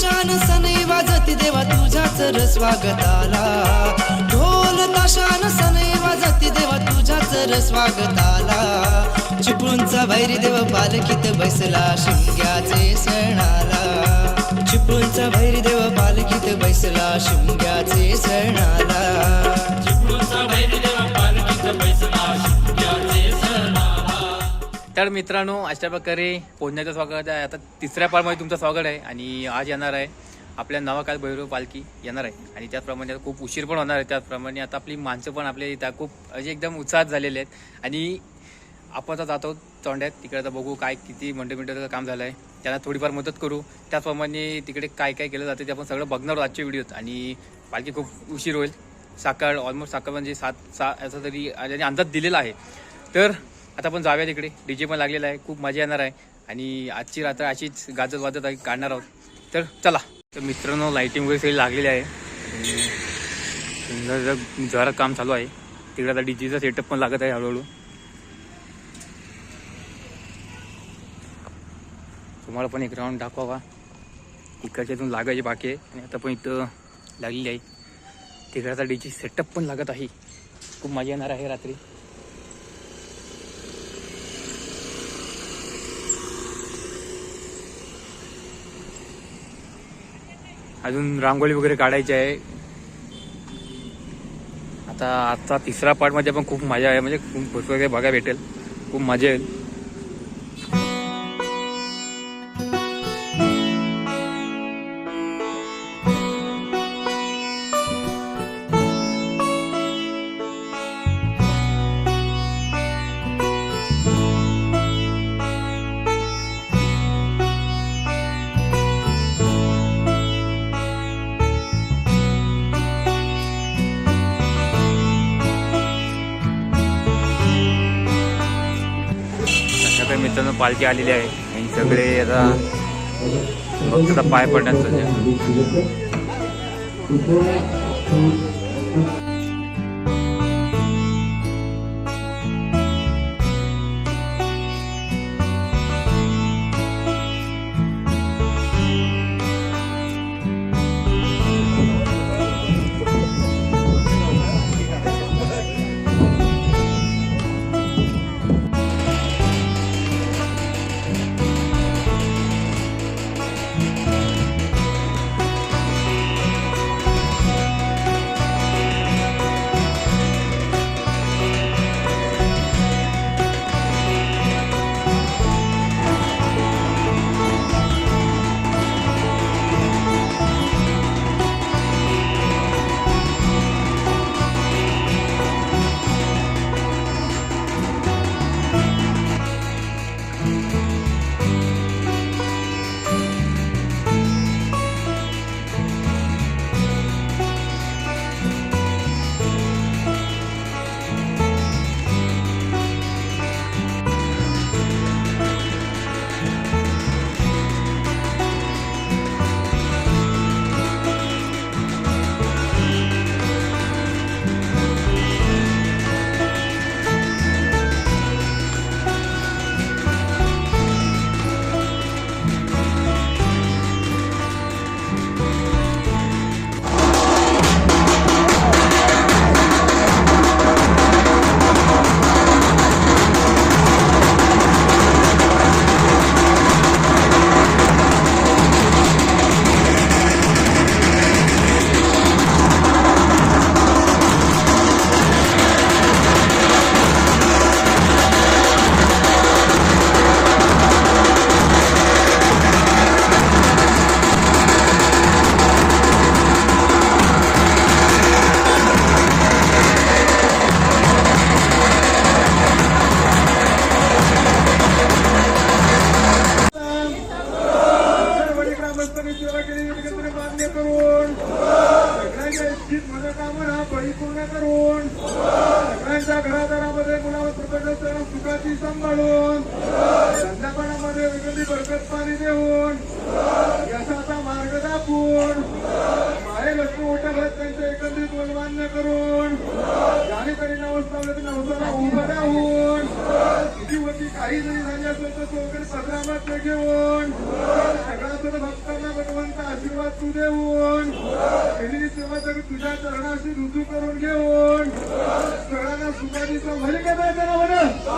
शान सनई वाजती देवा तुझ्याच र स्वागताला. ढोल ताशान सनई वाजती देवा तुझ्याच र स्वागताला. चिपळूणचा भैरी देव पालखीत बसला शिमग्याचे सणाला. चिपळूणचा भैरी देव पालखीत बसला शिमग्याचे सणाला. तर मित्रांनो अशा प्रकारे पोहण्याचं स्वागत आहे. आता तिसऱ्या पाळमध्ये तुमचं स्वागत आहे आणि आज येणार आहे आपल्या नवाकाळ भैरव पालखी येणार आहे. आणि त्याचप्रमाणे आता खूप उशीर पण होणार आहे. त्याचप्रमाणे आता आपली माणसं पण आपल्या इथं खूप असे एकदम उत्साहात झालेले आहेत. आणि आपण आता जातो तोंड्यात तिकडे आता बघू काय किती मिनटं मिनटं काम झालं आहे त्यांना थोडीफार मदत करू. त्याचप्रमाणे तिकडे काय काय केलं जाते ते आपण सगळं बघणार आहोत आजच्या व्हिडिओत. आणि पालखी खूप उशीर होईल. सकाळ ऑलमोस्ट सकाळ म्हणजे सात सहा असं तरी आणि अंदाज दिलेला आहे. तर आता आपण जाऊया तिकडे. डी जे पण लागलेला आहे. खूप मजा येणार आहे. आणि आजची रात्र अशीच गाजत वाजत आहे. काढणार आहोत. तर चला. तर मित्रांनो लाईटिंग वगैरे सगळी लागलेली आहे. आणि सुंदर काम चालू आहे. तिकडे आता डीजेचा सेटअप पण लागत आहे हळूहळू. तुम्हाला पण एक राऊंड दाखवावा. इकडच्या इथून लागायची बाकी आहे. आणि आता पण इथं लागलेली आहे. तिकडे आता डीजे सेटअप पण लागत आहे. खूप मजा येणार आहे रात्री. अजून रांगोळी वगैरे काढायची आहे. आता आजचा तिसरा पार्टमध्ये पण खूप मजा आहे. म्हणजे खूप भरपूर बघायला भेटेल. खूप मजा येईल. पालखी आलेली आहे. आणि सगळे आता फक्त पाय पडण्यात सध्या सुखाची सांभाळून धंदापाण्यामध्ये वेगळी बरकत पाणी देऊन यशाचा मार्ग दाखवून माये लक्ष्मी मोठ्या भरत त्यांचे एकत्रित बोल मान्य करून ज्याने तरी नवस नवसाला उभं राहून किती होती काही जरी झाली असेल तर तो वगैरे पदरामात घेऊन सगळ्या सर्व भक्तांना भगवंत आशीर्वाद तू देऊन केलेली सेवा तरी तुझ्या चरणाशी रुजू करून घेऊन सगळ्यांना सुखाची संभाजी का येते ना